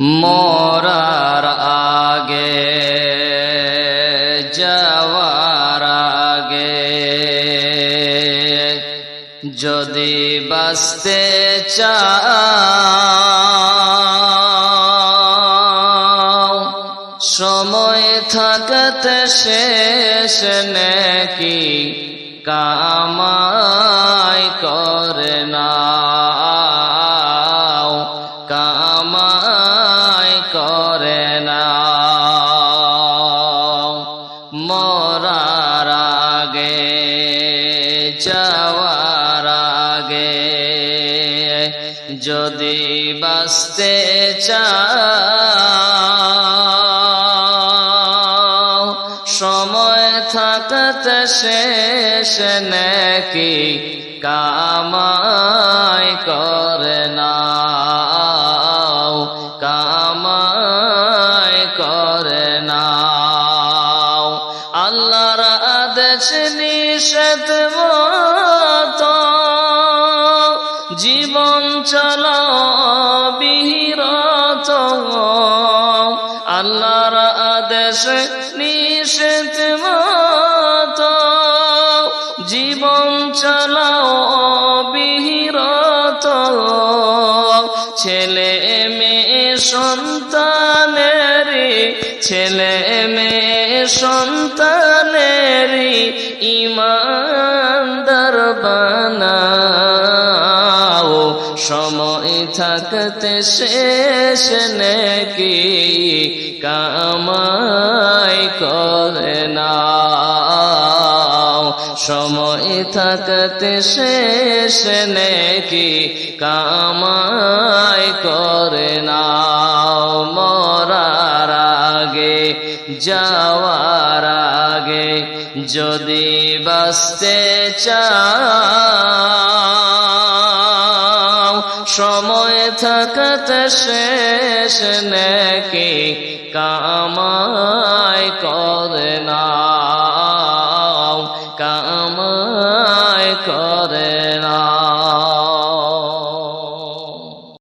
মরার আগে যাওয়ার আগে যদি বাঁচতে চাও সময় থাকতে শেষ নাকি কামাই যদি বাঁচতে চাও, সময় থাকতে শেষ নাকি কামাই করে নাও, কামাই করে নাও। আল্লাহর আদেশ নিষেধ চালাও বিহিরত আল্লাহর আদেশ নিষেধ মতো জীবন চালাও বিহিরত ছেলে, মেয়ে, সন্তানেরই, ছেলে, মেয়ে, সন্তানেরই ইমানদার সময় থাকতে শেষ নাকি কামাই করে নাও। সময় থাকতে শেষ নাকি কামাই করে নাও। মরার আগে, যাওয়ার আগে যদি বাঁচতে চাও শেষ নাকি কামায়